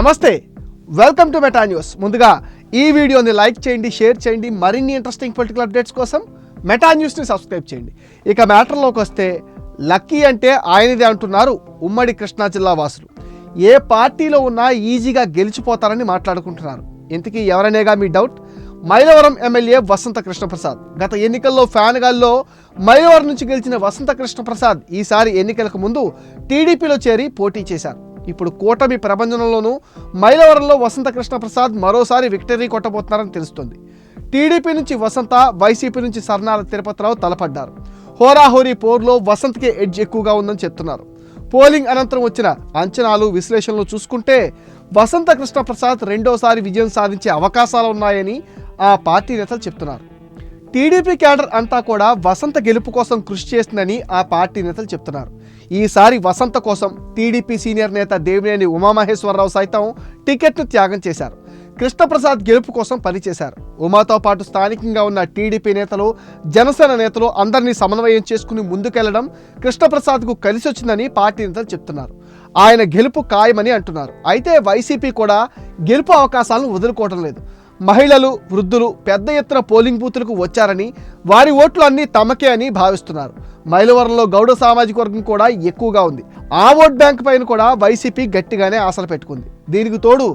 నమస్తే. Welcome to Meta news ముందుగా ఈ వీడియోని లైక్ చేయండి షేర్ చేయండి మరిన్ని ఇంట్రెస్టింగ్ పొలిటికల్ అప్డేట్స్ కోసం మెటా న్యూస్ని సబ్స్క్రైబ్ చేయండి. ఇక మ్యాటర్లోకి వస్తే లక్కీ అంటే ఆయనదే అంటున్నారు ఉమ్మడి కృష్ణా జిల్లా వాసులు. ఏ పార్టీలో ఉన్నా ఈజీగా గెలిచిపోతారని మాట్లాడుకుంటున్నారు. ఇంతకీ ఎవరనేగా మీ డౌట్ మైలవరం ఎమ్మెల్యే వసంత కృష్ణప్రసాద్. గత ఎన్నికల్లో ఫ్యాన్గాల్లో మైలవరం నుంచి గెలిచిన వసంత కృష్ణప్రసాద్ ఈసారి ఎన్నికలకు ముందు టీడీపీలో చేరి పోటీ చేశారు. ఇప్పుడు కూటమి ప్రపంచంలోనూ మైలవరంలో వసంత కృష్ణప్రసాద్ మరోసారి విక్టరీ కొట్టబోతున్నారని తెలుస్తుంది. టీడీపీ నుంచి వసంత వైసీపీ నుంచి సర్నాల తిరుపతిరావు తలపడ్డారు. హోరాహోరీ పోర్లో వసంత్కి ఎడ్జ్ ఎక్కువగా ఉందని చెప్తున్నారు. పోలింగ్ అనంతరం వచ్చిన అంచనాలు విశ్లేషణలు చూసుకుంటే వసంత కృష్ణప్రసాద్ రెండోసారి విజయం సాధించే అవకాశాలు ఉన్నాయని ఆ పార్టీ నేతలు చెప్తున్నారు. టీడీపీ క్యాడర్ అంతా కూడా వసంత గెలుపు కోసం కృషి చేస్తుందని ఆ పార్టీ నేతలు చెప్తున్నారు. ఈసారి వసంత కోసం టీడీపీ సీనియర్ నేత దేవినేని ఉమామహేశ్వరరావు సైతం టికెట్ను త్యాగం చేశారు. కృష్ణప్రసాద్ గెలుపు కోసం పనిచేశారు. ఉమాతో పాటు స్థానికంగా ఉన్న టీడీపీ నేతలు జనసేన నేతలు అందరినీ సమన్వయం చేసుకుని ముందుకెళ్ళడం కృష్ణప్రసాద్కు కలిసి వచ్చిందని పార్టీ నేతలు చెప్తున్నారు. ఆయన గెలుపు ఖాయమని అంటున్నారు. అయితే వైసీపీ కూడా గెలుపు అవకాశాలను వదులుకోవడం లేదు. మహిళలు వృద్ధులు పెద్ద ఎత్తున పోలింగ్ బూతులకు వచ్చారని వారి ఓట్లు అన్నీ తమకే అని భావిస్తున్నారు. మైలవరంలో గౌడ సామాజిక వర్గం కూడా ఎక్కువగా ఉంది. ఆ ఓట్ బ్యాంక్ పైన కూడా వైసీపీ గట్టిగానే ఆశలు పెట్టుకుంది. దీనికి తోడు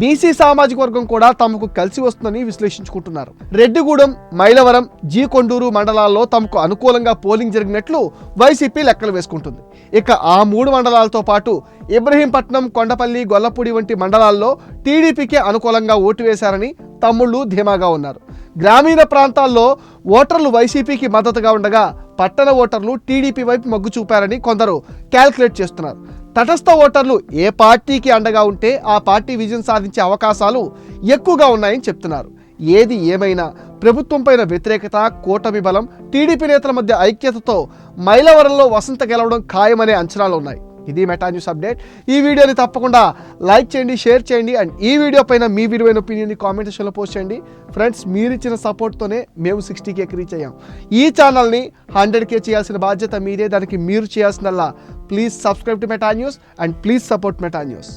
బీసీ సామాజిక వర్గం కూడా తమకు కలిసి వస్తుందని విశ్లేషించుకుంటున్నారు. రెడ్డిగూడెం మైలవరం జీ కొండూరు మండలాల్లో తమకు అనుకూలంగా పోలింగ్ జరిగినట్లు వైసీపీ లెక్కలు వేసుకుంటుంది. ఇక ఆ మూడు మండలాలతో పాటు ఇబ్రహీంపట్నం కొండపల్లి గొల్లపూడి వంటి మండలాల్లో టీడీపీకే అనుకూలంగా ఓటు వేశారని తమ్ముళ్ళు ధీమాగా ఉన్నారు. గ్రామీణ ప్రాంతాల్లో ఓటర్లు వైసీపీకి మద్దతుగా ఉండగా పట్టణ ఓటర్లు టీడీపీ వైపు మొగ్గు చూపారని కొందరు క్యాల్కులేట్ చేస్తున్నారు. తటస్థ ఓటర్లు ఏ పార్టీకి అండగా ఉంటే ఆ పార్టీ విజయం సాధించే అవకాశాలు ఎక్కువగా ఉన్నాయని చెప్తున్నారు. ఏది ఏమైనా ప్రభుత్వం పైన వ్యతిరేకత కూటమి బలం టీడీపీ నేతల మధ్య ఐక్యతతో మైలవరంలో వసంత గెలవడం ఖాయమనే అంచనాలు ఉన్నాయి. ఇది మెటా న్యూస్ అప్డేట్ ఈ వీడియోని తప్పకుండా లైక్ చేయండి షేర్ చేయండి అండ్ ఈ వీడియో పైన మీ విలువైన ఒపీనియన్ని కామెంట్ సెక్షన్లో పోస్ట్ చేయండి. ఫ్రెండ్స్ మీరు ఇచ్చిన సపోర్ట్తోనే మేము సిక్స్టీ కేకి రీచ్ అయ్యాం. ఈ ఛానల్ని హండ్రెడ్ కే చేయాల్సిన బాధ్యత మీదే. దానికి మీరు చేయాల్సిందల్లా please subscribe to Meta news and please support Meta news